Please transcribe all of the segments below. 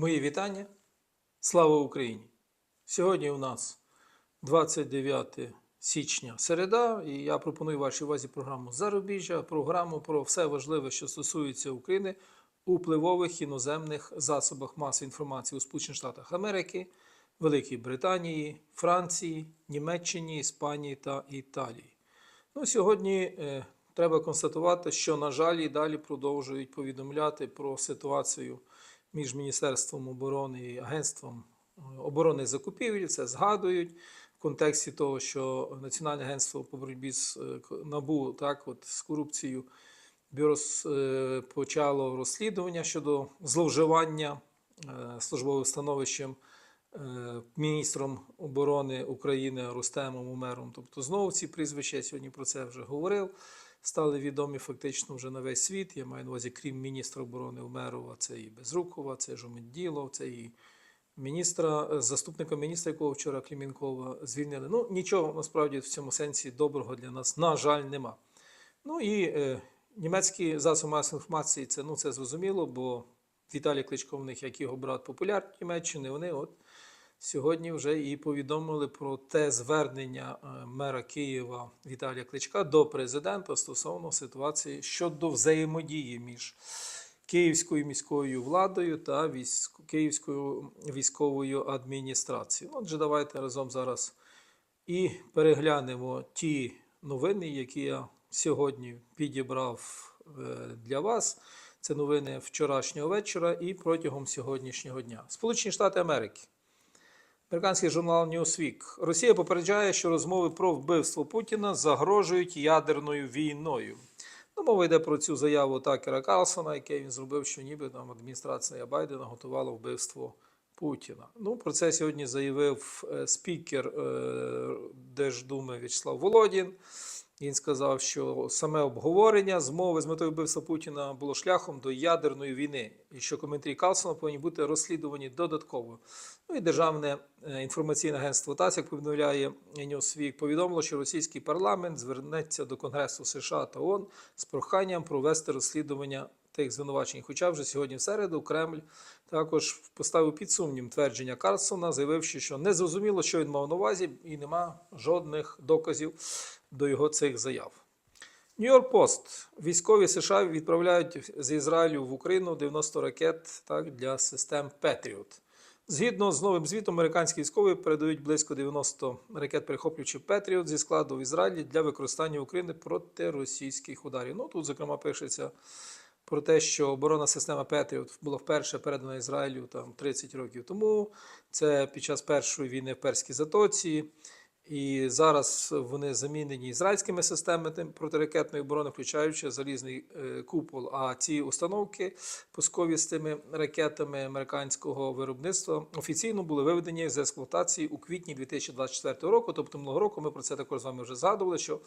Мої вітання. Слава Україні! Сьогодні у нас 29 січня середа, і я пропоную вашій увазі програму Зарубіжжя, програму про все важливе, що стосується України у впливових іноземних засобах масової інформації у Сполучених Штатах Америки, Великій Британії, Франції, Німеччині, Іспанії та Італії. Ну, сьогодні е, треба констатувати, що, на жаль, і далі продовжують повідомляти про ситуацію між Міністерством оборони і Агентством е, оборонних закупівель. Це згадують в контексті того, що Національне агентство по боротьбі з е, НАБУ так, от, з корупцією бюро е, почало розслідування щодо зловживання службовим становищем міністром оборони України Рустемом Умером. Тобто знову ці прізвища, я сьогодні про це вже говорив, стали відомі фактично вже на весь світ. Я маю на увазі, крім міністра оборони Умерова, це і Безрукова, це Жоменділов, це і міністра, е, заступника міністра, якого вчора Клімінкова звільнили. Ну, нічого насправді в цьому сенсі доброго для нас, на жаль, нема. Ну і е, німецькі засоби масової інформації, це, ну, це зрозуміло, бо Віталій Кличко в них, як його брат популяр Німеччини, вони от сьогодні вже і повідомили про те звернення е, мера Києва Віталія Кличка до президента стосовно ситуації щодо взаємодії між Київською міською владою та військ... Київською військовою адміністрацією. Отже, давайте разом зараз і переглянемо ті новини, які я сьогодні підібрав е, для вас. Це новини вчорашнього вечора і протягом сьогоднішнього дня. Сполучені Штати Америки. Американський журнал Newsweek. Росія попереджає, що розмови про вбивство Путіна загрожують ядерною війною. Ну, мова йде про цю заяву Такера Карлсона, яке він зробив, що ніби там адміністрація Байдена готувала вбивство Путіна. Ну, про це сьогодні заявив е, спікер е, Держдуми В'ячеслав Володін. Він сказав, що саме обговорення змови з метою вбивства Путіна було шляхом до ядерної війни, і що коментарі Карлсона повинні бути розслідувані додатково. Ну і державне е, інформаційне агентство ТАСС, як повідомляє Newsweek, повідомило, що російський парламент звернеться до Конгресу США та ООН з проханням провести розслідування тих звинувачень. Хоча вже сьогодні в середу Кремль також поставив під сумнів твердження Карлсона, заявивши, що не зрозуміло, що він мав на увазі, і нема жодних доказів до його цих заяв. Нью-Йорк Пост. Військові США відправляють з Ізраїлю в Україну 90 ракет так, для систем Петріот. Згідно з новим звітом, американські військові передають близько 90 ракет перехоплюючих Петріот зі складу в Ізраїлі для використання України проти російських ударів. Ну тут, зокрема, пишеться про те, що оборонна система Петріот була вперше передана Ізраїлю там 30 років тому. Це під час першої війни в Перській затоці. І зараз вони замінені ізраїльськими системами протиракетної оборони, включаючи залізний е, купол. А ці установки пускові з тими ракетами американського виробництва офіційно були виведені з експлуатації у квітні 2024 року. Тобто минулого року ми про це також з вами вже згадували, що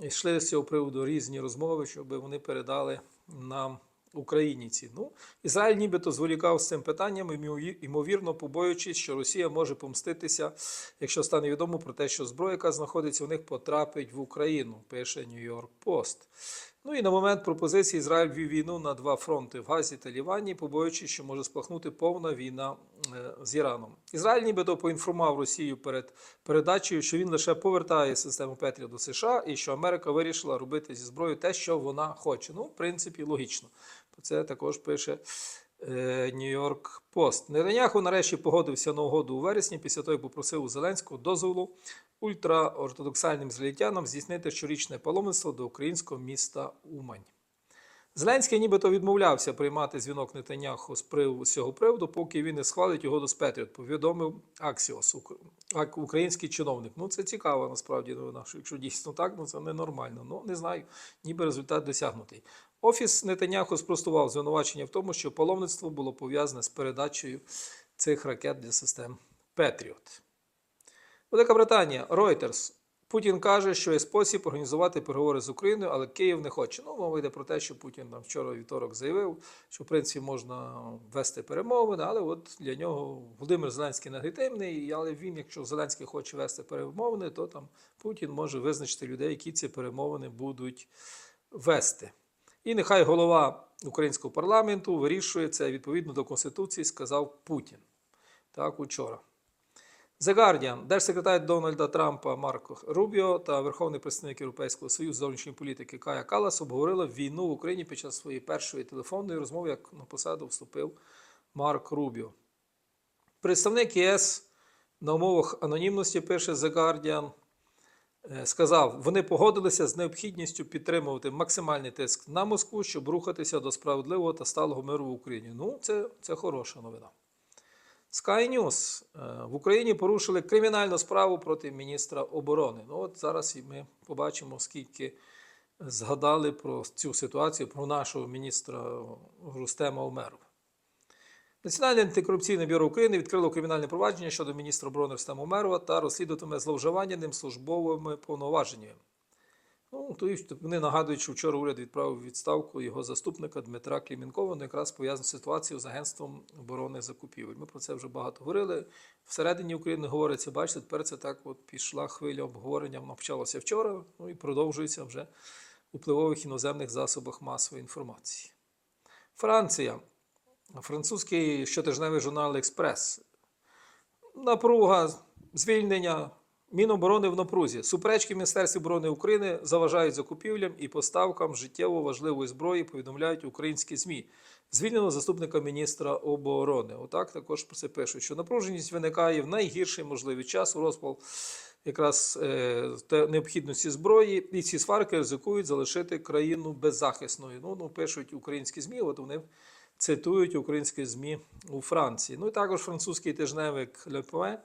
йшли з цього приводу різні розмови, щоб вони передали нам. Україні ці. Ну, Ізраїль нібито зволікав з цим питанням, ймовірно, побоюючись, що Росія може помститися, якщо стане відомо про те, що зброя, яка знаходиться у них, потрапить в Україну, пише Нью-Йорк Пост. Ну і на момент пропозиції Ізраїль вів війну на два фронти в Газі та Лівані, побоюючись, що може спахнути повна війна е, з Іраном. Ізраїль нібито поінформував Росію перед передачею, що він лише повертає систему Петрі до США і що Америка вирішила робити зі зброєю те, що вона хоче. Ну, в принципі, логічно. Про це також пише Нью-Йорк Пост. Нетаньяху нарешті погодився на угоду у вересні, після того, як попросив у Зеленського дозволу ультраортодоксальним ізраїльтянам здійснити щорічне паломництво до українського міста Умань. Зеленський нібито відмовлявся приймати дзвінок Нетаньяху з цього приводу, поки він не схвалить угоду з Петріот, повідомив Аксіос, український чиновник. Ну, це цікаво насправді новина, що якщо дійсно так, ну це ненормально. Ну, не знаю, ніби результат досягнутий. Офіс Нетаньяху спростував звинувачення в тому, що паломництво було пов'язане з передачею цих ракет для систем Петріот. Велика Британія, Reuters. Путін каже, що є спосіб організувати переговори з Україною, але Київ не хоче. Ну, мова йде про те, що Путін там вчора вівторок заявив, що в принципі можна вести перемовини, але от для нього Володимир Зеленський нелегітимний, але він, якщо Зеленський хоче вести перемовини, то там Путін може визначити людей, які ці перемовини будуть вести. І нехай голова українського парламенту вирішує це відповідно до Конституції, сказав Путін. Так, учора. The Guardian, держсекретар Дональда Трампа Марко Рубіо та Верховний представник Європейського Союзу зовнішньої політики Кая Калас обговорили війну в Україні під час своєї першої телефонної розмови, як на посаду вступив Марк Рубіо. Представник ЄС на умовах анонімності, пише The Guardian, е, сказав, вони погодилися з необхідністю підтримувати максимальний тиск на Москву, щоб рухатися до справедливого та сталого миру в Україні. Ну, це, це хороша новина. Sky News. Е, В Україні порушили кримінальну справу проти міністра оборони. Ну от зараз і ми побачимо, скільки згадали про цю ситуацію, про нашого міністра Рустема Умерова. Національне антикорупційне бюро України відкрило кримінальне провадження щодо міністра оборони Рустема Умерова та розслідуватиме зловживання ним службовими повноваженнями. Ну, то і вони нагадують, що вчора уряд відправив відставку його заступника Дмитра Клімінкова, ну, якраз пов'язану з ситуацією з Агентством оборони закупівель. Ми про це вже багато говорили. Всередині України говориться, бачите, тепер це так от пішла хвиля обговорення, воно почалося вчора, ну і продовжується вже у впливових іноземних засобах масової інформації. Франція. Французький щотижневий журнал Експрес. Напруга, звільнення, Міноборони в напрузі. Суперечки в Міністерстві оборони України заважають закупівлям і поставкам життєво важливої зброї, повідомляють українські ЗМІ. Звільнено заступника міністра оборони. Отак також про це пишуть, що напруженість виникає в найгірший можливий час у розпал якраз е, необхідності зброї, і ці сварки ризикують залишити країну беззахисною. Ну, ну пишуть українські ЗМІ, от вони цитують українські ЗМІ у Франції. Ну і також французький тижневик Le.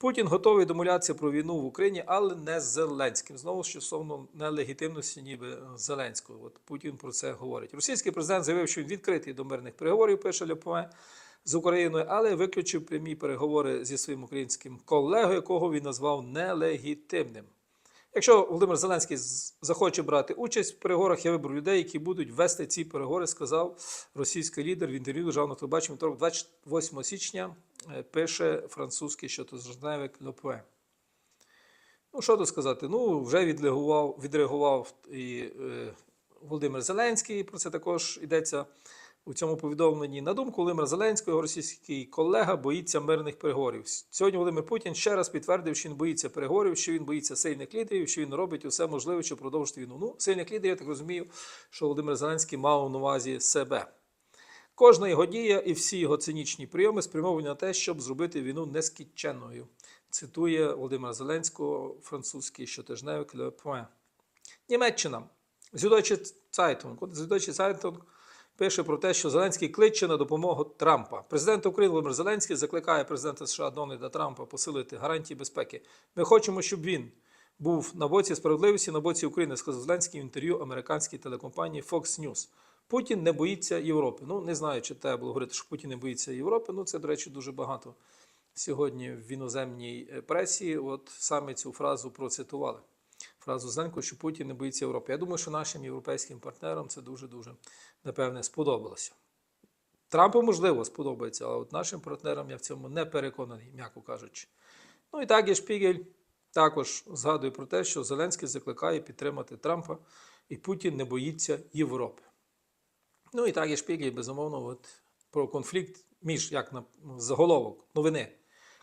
Путін готовий домовлятися про війну в Україні, але не з Зеленським. Знову стосовно нелегітимності, ніби Зеленського. От Путін про це говорить. Російський президент заявив, що він відкритий до мирних переговорів, пише Point, з Україною, але виключив прямі переговори зі своїм українським колегою, якого він назвав нелегітимним. Якщо Володимир Зеленський захоче брати участь в переговорах, я виберу людей, які будуть вести ці переговори, сказав російський лідер в інтерв'ю державного телебачення вівторок 28 січня, пише французький щотижневик Point. Ну, що тут сказати? Ну, вже відреагував, відреагував і е, Володимир Зеленський. Про це також йдеться у цьому повідомленні. На думку Володимира Зеленського, його російський колега боїться мирних переговорів. Сьогодні Володимир Путін ще раз підтвердив, що він боїться переговорів, що він боїться сильних лідерів, що він робить усе можливе, щоб продовжити війну. Ну, сильних лідерів, я так розумію, що Володимир Зеленський мав на увазі себе. Кожна його дія і всі його цинічні прийоми спрямовані на те, щоб зробити війну нескінченною. Цитує Володимира Зеленського, французький щотижневик Le Point. Німеччина. Zeitung. От Süddeutsche Zeitung пише про те, що Зеленський кличе на допомогу Трампа. Президент України Володимир Зеленський закликає президента США Дональда Трампа посилити гарантії безпеки. Ми хочемо, щоб він був на боці справедливості, на боці України, сказав Зеленський в інтерв'ю американській телекомпанії Fox News. Путін не боїться Європи. Ну, не знаю, чи треба було говорити, що Путін не боїться Європи. Ну, це, до речі, дуже багато сьогодні в іноземній е, пресі. От саме цю фразу процитували. Фразу Зеленського, що Путін не боїться Європи. Я думаю, що нашим європейським партнерам це дуже-дуже, напевне, сподобалося. Трампу, можливо, сподобається, але от нашим партнерам я в цьому не переконаний, м'яко кажучи. Ну і так, є Шпігель також згадує про те, що Зеленський закликає підтримати Трампа, і Путін не боїться Європи. Ну і так, є Шпігель, безумовно, от, про конфлікт між, як на заголовок новини.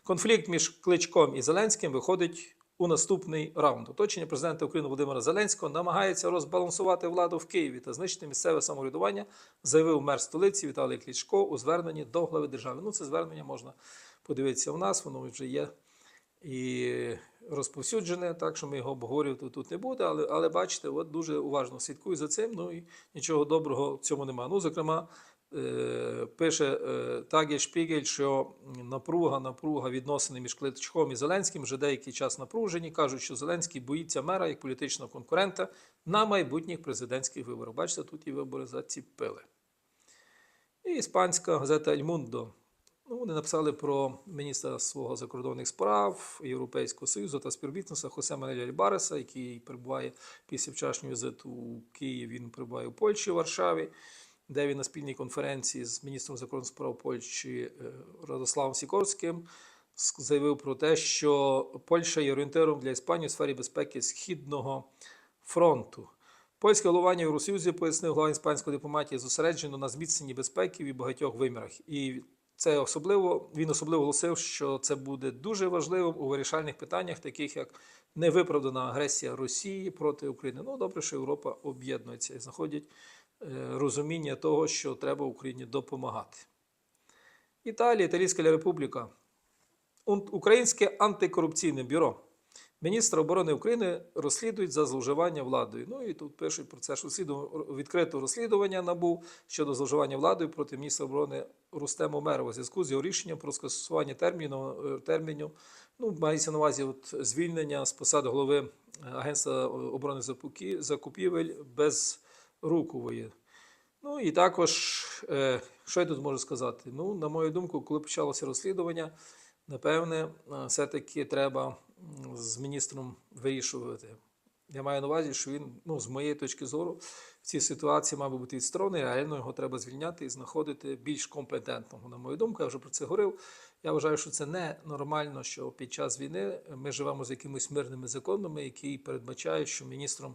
Конфлікт між Кличком і Зеленським виходить у наступний раунд. Оточення президента України Володимира Зеленського намагається розбалансувати владу в Києві та знищити місцеве самоврядування, заявив мер столиці Віталій Кличко у зверненні до глави держави. Ну, це звернення можна подивитися у нас, воно вже є і розповсюджене, так що ми його обговорювати тут не буде. Але, але бачите, от дуже уважно слідкую за цим. Ну і нічого доброго в цьому немає. Ну, зокрема, е, пише е, Тагі Шпігель, що напруга, напруга відносини між Кличком і Зеленським вже деякий час напружені. Кажуть, що Зеленський боїться мера як політичного конкурента на майбутніх президентських виборах. Бачите, тут і вибори заціпили. І іспанська газета «Ель Мундо». Ну, вони написали про міністра свого закордонних справ Європейського Союзу та співробітництва Хосе Манеля Альбареса, який перебуває після вчорашнього візиту у Київ. Він перебуває у Польщі, Варшаві, де він на спільній конференції з міністром закордонних справ Польщі е, Радославом Сікорським заявив про те, що Польща є орієнтиром для Іспанії у сфері безпеки Східного фронту. Польське головання в Євросоюзі пояснив глава іспанської дипломатії зосереджено на зміцненні безпеки в багатьох вимірах. І це особливо він особливо голосив, що це буде дуже важливим у вирішальних питаннях, таких як невиправдана агресія Росії проти України. Ну добре, що Європа об'єднується і знаходять е, розуміння того, що треба Україні допомагати. Італія, Італійська Республіка, Українське антикорупційне бюро. Міністра оборони України розслідують за зловживання владою. Ну і тут пишуть про це, що відкрито розслідування набув щодо зловживання владою проти міністра оборони Рустема Умерова зв'язку з його рішенням про скасування терміну, е, терміну. Ну, мається на увазі от, звільнення з посади голови е, Агентства оборони закупівель без рукової. Ну і також, е, що я тут можу сказати? Ну, на мою думку, коли почалося розслідування, напевне, все-таки треба з міністром вирішувати. Я маю на увазі, що він, ну, з моєї точки зору, в цій ситуації мав би бути відсторонений, реально його треба звільняти і знаходити більш компетентного. На мою думку, я вже про це говорив. Я вважаю, що це не нормально, що під час війни ми живемо з якимись мирними законами, які передбачають, що міністром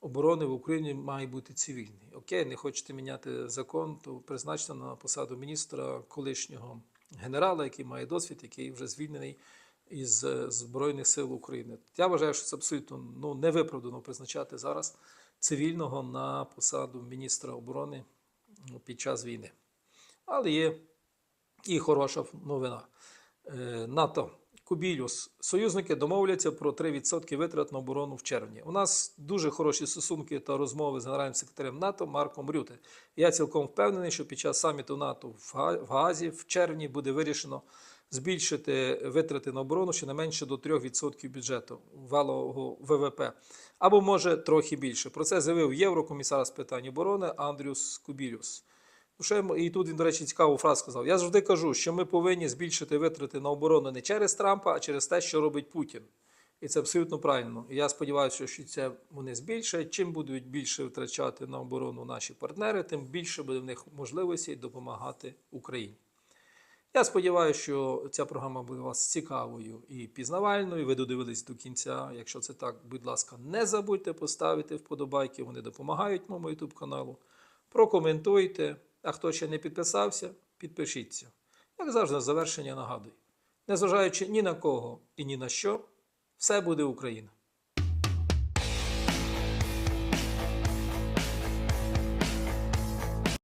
оборони в Україні має бути цивільний. Окей, не хочете міняти закон, то призначте на посаду міністра колишнього генерала, який має досвід, який вже звільнений із е, Збройних сил України. Я вважаю, що це абсолютно ну, невиправдано призначати зараз цивільного на посаду міністра оборони ну, під час війни. Але є і хороша новина. Е, НАТО. Кубілюс. Союзники домовляться про 3% витрат на оборону в червні. У нас дуже хороші стосунки та розмови з генеральним секретарем НАТО Марком Рюте. Я цілком впевнений, що під час саміту НАТО в Га- в Гаазі в червні буде вирішено збільшити витрати на оборону щонайменше до 3% бюджету валового ВВП, або може трохи більше. Про це заявив єврокомісар з питань оборони Андрюс Кубілюс. Ну, і тут він, до речі, цікаву фразу сказав. Я завжди кажу, що ми повинні збільшити витрати на оборону не через Трампа, а через те, що робить Путін. І це абсолютно правильно. І я сподіваюся, що це вони збільшать. Чим будуть більше витрачати на оборону наші партнери, тим більше буде в них можливості допомагати Україні. Я сподіваюся, що ця програма буде вас цікавою і пізнавальною. Ви додивились до кінця. Якщо це так, будь ласка, не забудьте поставити вподобайки, вони допомагають моєму YouTube каналу. Прокоментуйте. А хто ще не підписався, підпишіться. Як завжди, завершення нагадую. Незважаючи ні на кого і ні на що, все буде Україна.